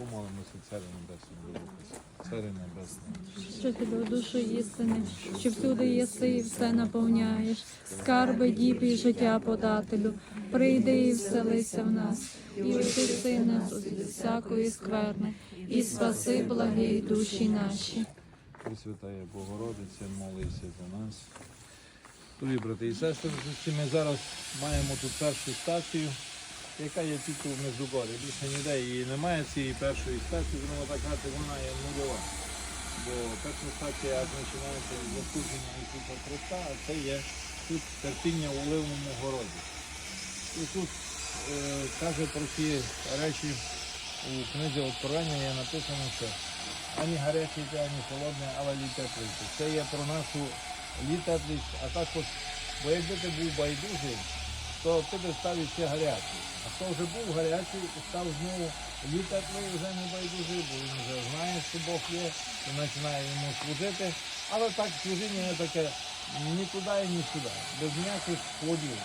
Помолимося, Царю Небесний, Богопис, Царю Небесний. що ти до душу істини, що всюди єси і все наповняєш, скарби діб і життя подателю, прийди і вселися в нас, і очисти нас від всякої скверни, і спаси благі душі наші. Пресвятая Богородиця, молися за нас. Дорогі брати і сестри, ми зараз маємо тут першу стацію, яка є тільки в Междугорі. Більше ніде її немає, цієї першої стації, будемо так казати, вона є нульова. Бо перша стація починається з заслуження Ісуса Христа, а це є тут терпіння у Оливному городі. І тут е, каже про ці речі у книзі Откровення є написано, що ані гарячий, ані холодне, але літеплиця. Це є про нашу літеплість, а також, бо якби ти був байдужий, то би став іще гарячий. А хто вже був гарячий, став знову літеплий, вже не байдужий, бо він вже знає, що Бог є, і починає йому служити. Але так служіння таке ні туди ні сюди, без ніяких плодів.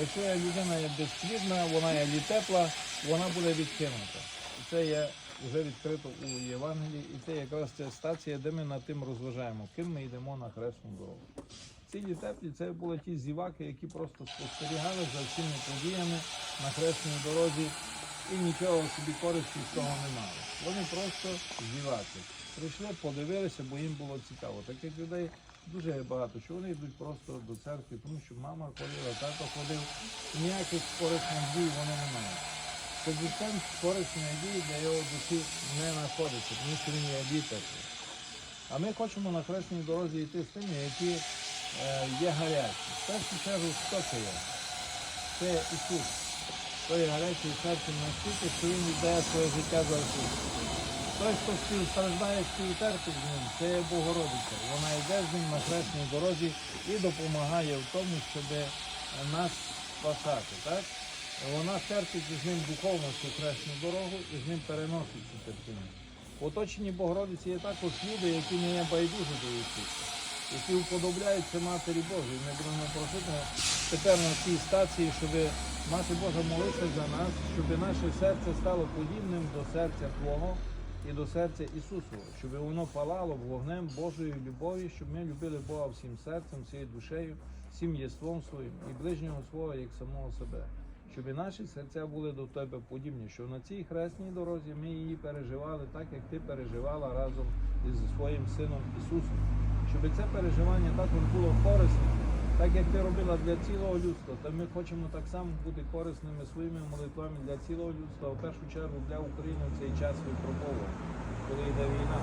Якщо є людина є безплідна, вона є літепла, вона буде відкинута. І це є вже відкрито у Євангелії, і це якраз ця стація, де ми над тим розважаємо, ким ми йдемо на хресну дорогу. Ці літеплі це були ті зіваки, які просто спостерігали за всіми подіями на хресній дорозі і нічого собі користі з того не мали. Вони просто зіваки. Прийшли, подивилися, бо їм було цікаво. Таких людей дуже багато, що вони йдуть просто до церкви, тому що мама ходила, тато ходив, ніяких корисних дій вони не мають. Тобто корисної дії для його душі не знаходиться, тому що він є літати. А ми хочемо на хресній дорозі йти з тими, які є гарячі. В першу чергу, хто це є? Це Ісус. Той гарячий серцем настільки, що він віддає своє життя за всіх. Той, хто співстраждає, співтерпить з ним, це є Богородиця. Вона йде з ним на хресній дорозі і допомагає в тому, щоб нас спасати. Так? Вона терпить з ним духовно цю хресну дорогу і з ним переносить цю терпіння. В оточенні Богородиці є також люди, які не є байдужі до Ісуса, які уподобляються Матері Божій. Ми будемо просити тепер на цій стації, щоб Мати Божа молиться за нас, щоб наше серце стало подібним до серця Твого і до серця Ісусового, щоб воно палало вогнем Божої любові, щоб ми любили Бога всім серцем, всією душею, всім єством своїм і ближнього свого як самого себе. Щоб наші серця були до тебе подібні, щоб на цій хресній дорозі ми її переживали так, як ти переживала разом із своїм сином Ісусом. Щоб це переживання також було корисним, так як ти робила для цілого людства, то ми хочемо так само бути корисними своїми молитвами для цілого людства, в першу чергу для України в цей час випробовувань, коли йде війна.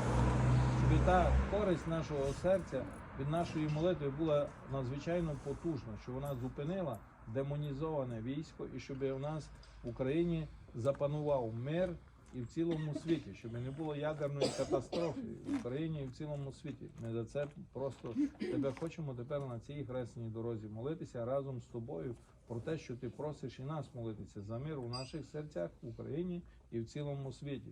Щоб та користь нашого серця від нашої молитви була надзвичайно потужна, щоб вона зупинила демонізоване військо і щоб у нас в Україні запанував мир і в цілому світі, щоб не було ядерної катастрофи в Україні і в цілому світі. Ми за це просто тебе хочемо тепер на цій хресній дорозі молитися разом з тобою про те, що ти просиш і нас молитися за мир у наших серцях в Україні і в цілому світі.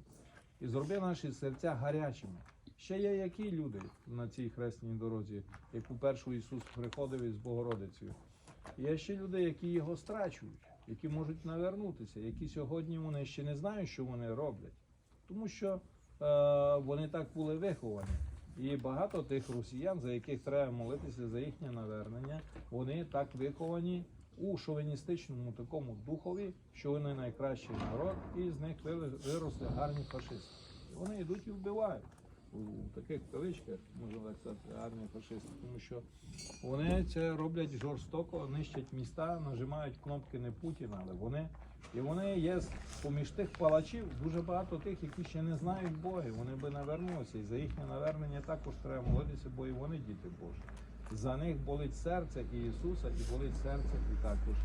І зроби наші серця гарячими. Ще є які люди на цій хресній дорозі, яку першу Ісус приходив із Богородицею. Є ще люди, які його страчують, які можуть навернутися, які сьогодні вони ще не знають, що вони роблять, тому що е, вони так були виховані. І багато тих росіян, за яких треба молитися за їхнє навернення, вони так виховані у шовіністичному такому духові, що вони найкращий народ, і з них виросли- гарні фашисти. Вони йдуть і вбивають у таких кавичках, можна так сказати, армія фашистів, тому що вони це роблять жорстоко, нищать міста, нажимають кнопки не Путіна, але вони. І вони є поміж тих палачів дуже багато тих, які ще не знають Бога. Вони би навернулися. І за їхнє навернення також треба молитися, бо і вони діти Божі. За них болить серце і Ісуса, і болить серце і також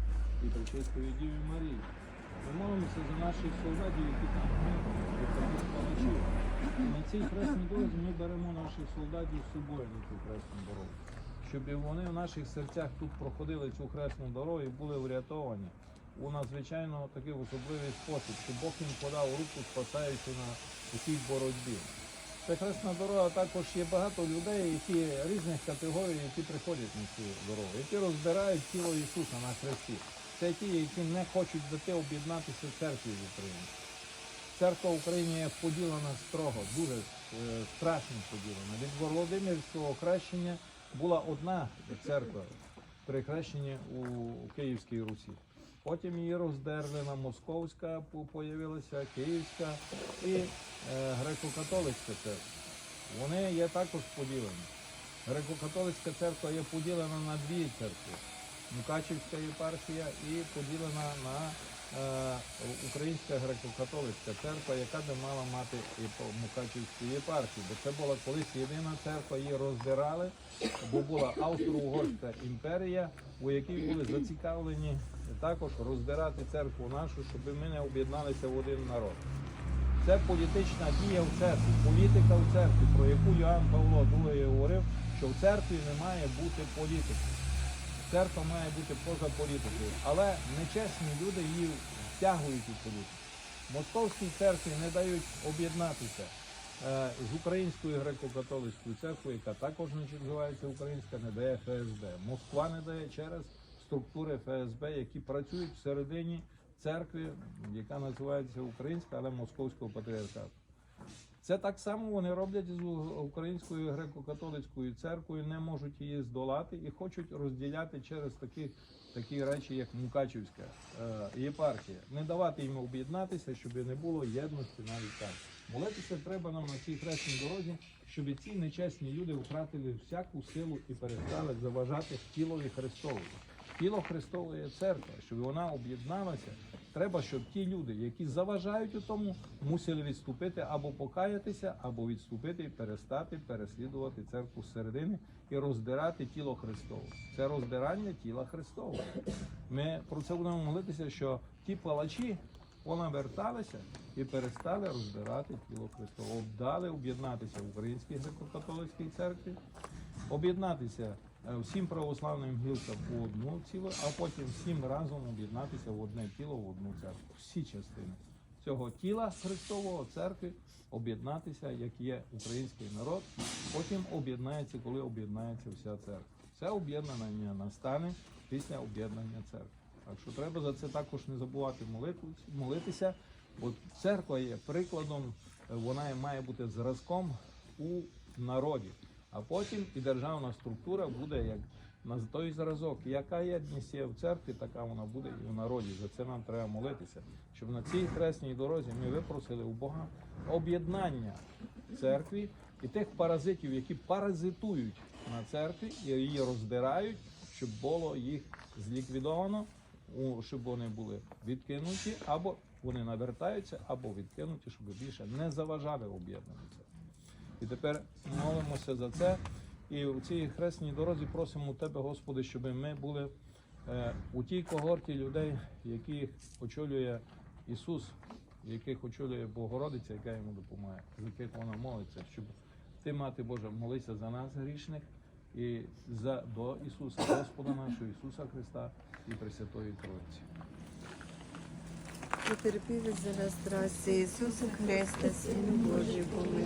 і Пречистої Діви Марії. Ми молимося за наших солдатів, які там палачів. На цій хресній дорозі ми беремо наших солдатів з собою на цю хресну дорогу. Щоб вони в наших серцях тут проходили цю хресну дорогу і були врятовані у надзвичайно такий особливий спосіб, щоб Бог їм подав руку, спасаючи на такій боротьбі. Це хресна дорога також є багато людей, які різних категорій, які приходять на цю дорогу, які розбирають тіло Ісуса на хресті. Це ті, які не хочуть дати об'єднатися в церкві в Україні. церква в Україні є поділена строго, дуже е, страшно поділена. Від Володимирського хрещення була одна церква при хрещенні у Київській Русі. Потім її роздерли на Московська, по- появилася Київська і е, греко-католицька церква. Вони є також поділені. Греко-католицька церква є поділена на дві церкви. Мукачівська єпархія і поділена на е, Українська греко-католицька церква, яка би мала мати Мукачівську єпархію. Бо це була колись єдина церква, її роздирали, бо була Австро-Угорська імперія, у якій були зацікавлені також роздирати церкву нашу, щоб ми не об'єдналися в один народ. Це політична дія в церкві, політика в церкві, про яку Йоанн Павло II говорив, що в церкві не має бути політики. Церква має бути поза політикою. Але нечесні люди її втягують у політику. Московській церкві не дають об'єднатися е, з українською греко-католицькою церквою, яка також називається українська, не дає ФСБ. Москва не дає через структури ФСБ, які працюють всередині церкви, яка називається українська, але московського патріархату. Це так само вони роблять з українською греко-католицькою церквою, не можуть її здолати і хочуть розділяти через такі, такі речі, як Мукачівська е, єпархія. Не давати їм об'єднатися, щоб не було єдності навіть там. Молитися треба нам на цій хресній дорозі, щоб ці нечесні люди втратили всяку силу і перестали заважати тілові Христові. Тіло Христове є церква, щоб вона об'єдналася. Треба, щоб ті люди, які заважають у тому, мусили відступити або покаятися, або відступити і перестати переслідувати церкву зсередини і роздирати тіло Христове. Це роздирання тіла Христового. Ми про це будемо молитися, що ті палачі понаверталися і перестали роздирати тіло Христове. Обдали об'єднатися в Українській греко-католицькій церкві, об'єднатися е, всім православним гілкам у одну ціло, а потім всім разом об'єднатися в одне тіло, в одну церкву. Всі частини цього тіла Христового церкви об'єднатися, як є український народ, потім об'єднається, коли об'єднається вся церква. Це об'єднання настане після об'єднання церкви. Так що треба за це також не забувати молитися, бо церква є прикладом, е, вона має бути зразком у народі. А потім і державна структура буде як на той зразок. Яка єдність є в церкві, така вона буде і в народі. За це нам треба молитися, щоб на цій хресній дорозі ми випросили у Бога об'єднання церкві і тих паразитів, які паразитують на церкві і її роздирають, щоб було їх зліквідовано, щоб вони були відкинуті, або вони навертаються, або відкинуті, щоб більше не заважали об'єднанню церкви. І тепер молимося за це. І у цій хресній дорозі просимо тебе, Господи, щоб ми були е, у тій когорті людей, яких очолює Ісус, яких очолює Богородиця, яка йому допомагає, з яких вона молиться, щоб ти, Мати Божа, молися за нас грішних і за до Ісуса, Господа нашого Ісуса Христа і Пресвятої Троїці. Потерпів за нас трасі Ісуса Христа, Сину Божий, помилуй